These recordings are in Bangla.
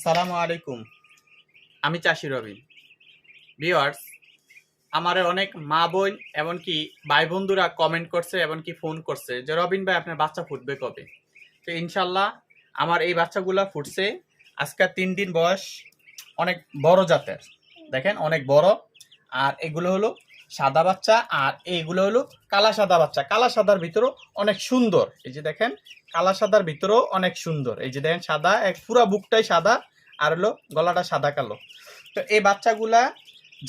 আসসালামু আলাইকুম। আমি চাষি রবিন ভিওয়ার্স আমার অনেক মা বোন এমনকি ভাই বন্ধুরা কমেন্ট করছে, এমনকি ফোন করছে যে, রবিন ভাই, আপনার বাচ্চা ফুটবে কবে? তো ইনশাল্লাহ আমার এই বাচ্চাগুলা ফুটছে। আজকে তিন দিন বয়স অনেক বড় জাতের। দেখেন, অনেক বড়। আর এগুলো হলো সাদা বাচ্চা, আর এইগুলো হলো কালা সাদা বাচ্চা। কালা সাদার ভিতরেও অনেক সুন্দর। এই যে দেখেন, কালা সাদার ভিতরেও অনেক সুন্দর। এই যে দেখেন, সাদা, এক পুরা বুকটাই সাদা। আর হলো গলাটা সাদা কালো। তো এই বাচ্চাগুলা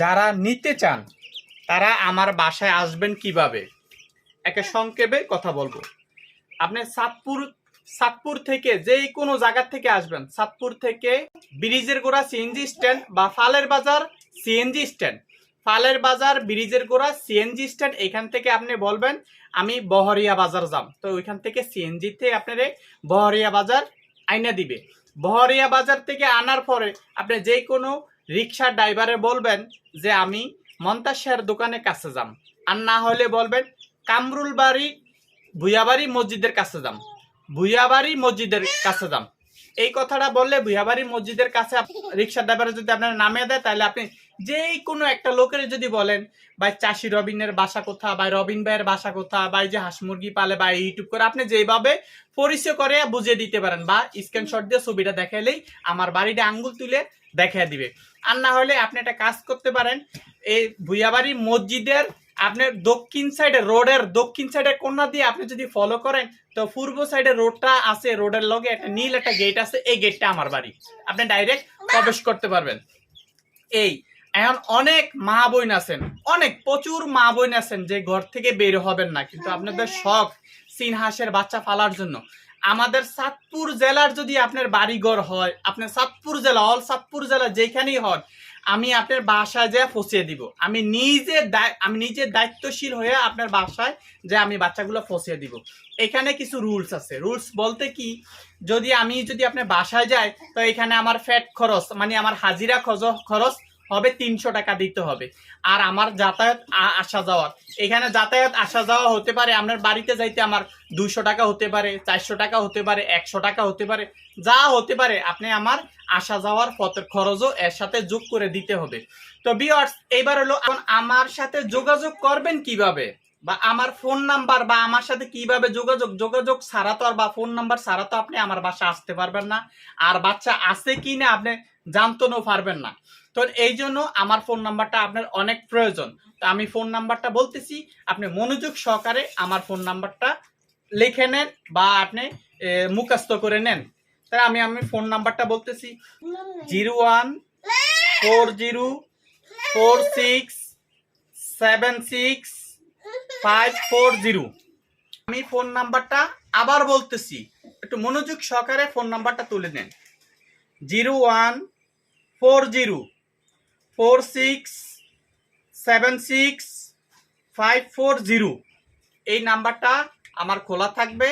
যারা নিতে চান, তারা আমার বাসায় আসবেন কীভাবে? একে সংক্ষেপে কথা বলব। আপনি সাতপুর সাতপুর থেকে যে কোনো জায়গা থেকে আসবেন। সাতপুর থেকে ব্রিজের গোড়া সিএনজি স্ট্যান্ড বা ফালের বাজার সিএনজি স্ট্যান্ড ফালের বাজার, ব্রিজের গোড়া সিএনজি স্ট্যান্ড এখান থেকে আপনি বলবেন, আমি বহরিয়া বাজার যাম। তো ওইখান থেকে সিএনজি তে আপনারে বহরিয়া বাজার আইনা দিবে। বহরিয়া বাজার থেকে আনার পরে আপনি যে কোনো রিক্সা ড্রাইভারে বলবেন যে আমি মন্তাসের দোকানে কাছে যাম। আর না হলে বলবেন কামরুল বাড়ি ভুয়াবাড়ি মসজিদের কাছে যাম। ভুয়াবাড়ি মসজিদের কাছে যাম। এই কথাটা বললে ভুয়াবাড়ি মসজিদের কাছে রিক্সার ড্রাইভারে যদি আপনার নামে দেয়, তাহলে আপনি যেই কোনো একটা লোকের যদি বলেন, ভাই চাষি রবিনের বাসা কোথা বা রবিন ভাইয়ের বাসা কোথা বা যে হাঁস মুরগি পালে বা ইউটিউব করে। আপনি যেভাবে পরিচয় করে বুঝিয়ে দিতে পারেন বা স্ক্রিনশট দিয়ে ছবিটা দেখাইলেই আমার বাড়িটা আঙ্গুল তুলে দেখাই দিবে। আর না হলে আপনি একটা কাজ করতে পারেন, এই ভুইয়াবাড়ি মসজিদের আপনার দক্ষিণ সাইডে রোডের দক্ষিণ সাইডের কোনা দিয়ে আপনি যদি ফলো করেন, তো পূর্ব সাইডে রোডটা আছে, রোডের লগে একটা নীল একটা গেট আছে, এই গেটটা আমার বাড়ি। আপনি ডাইরেক্ট প্রবেশ করতে পারবেন। এই এখন অনেক মা বোন আছেন, অনেক প্রচুর মা বোন আছেন যে ঘর থেকে বের হবেন না, কিন্তু আপনাদের শখ সিনহাসের বাচ্চা ফালার জন্য। আমাদের সাতপুর জেলার যদি আপনার বাড়িঘর হয়, আপনার সাতপুর জেলা, অল সাতপুর জেলা যেখানেই হয় আমি আপনার বাসায় যেয়ে ফসিয়ে দিব। আমি নিজে আমি নিজে দায়িত্বশীল হয়ে আপনার বাসায় যে আমি বাচ্চাগুলো ফসিয়ে দিব। এখানে কিছু রুলস আছে। রুলস বলতে কি, যদি আমি যদি আপনার বাসায় যাই, তো এখানে আমার ফ্যাট খরচ মানে আমার হাজিরা খরচ হবে, তিনশো টাকা দিতে হবে। আর আমার যাতায়াত আসা যাওয়ার। এখানে যাতায়াত আসা যাওয়া হতে পারে, আপনার বাড়িতে যাইতে আমার দুইশো টাকা হতে পারে, চারশো টাকা হতে পারে, একশো টাকা হতে পারে, যা হতে পারে আপনি আমার আসা যাওয়ার পথের খরচও এর সাথে যোগ করে দিতে হবে। তো বিয়ার্স এইবার হলো আমার সাথে যোগাযোগ করবেন কীভাবে? বা আমার ফোন নাম্বার বা আমার সাথে কীভাবে যোগাযোগ? যোগাযোগ ছাড়া তো আর বা ফোন নাম্বার ছাড়া তো আপনি আমার বাসা আসতে পারবেন না। আর বাচ্চা আছে কি না আপনি জানতেও পারবেন না। তো এই জন্য আমার ফোন নাম্বারটা আপনার অনেক প্রয়োজন। তো আমি ফোন নাম্বারটা বলতেছি, আপনি মনোযোগ সহকারে আমার ফোন নাম্বারটা লিখে নেন বা আপনি মুখস্থ করে নেন। তাহলে আমি আমি ফোন নাম্বারটা বলতেছি, zero one four zero four six seven six five four zero. আমি ফোন নাম্বারটা আবার বলতেছি, একটু মনোযোগ সহকারে ফোন নাম্বারটা তুলে নেন। Zero one four zero four six, seven six, five four zero. এই নাম্বারটা আমার খোলা থাকবে।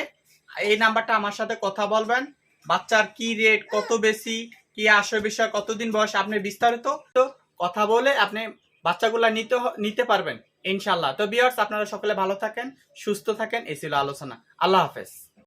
এই নাম্বারটা আমার সাথে কথা বলবেন। বাচ্চার কি রেট কত বেশি, কি আসে বিষয়, কতদিন বয়স, আপনি বিস্তারিত তো কথা বলে আপনি বাচ্চাগুলা নিতে নিতে পারবেন ইনশাল্লাহ তো বিয়ার্স আপনারা সকলে ভালো থাকেন, সুস্থ থাকেন, এই ছিল আলোচনা। আল্লাহ হাফেজ।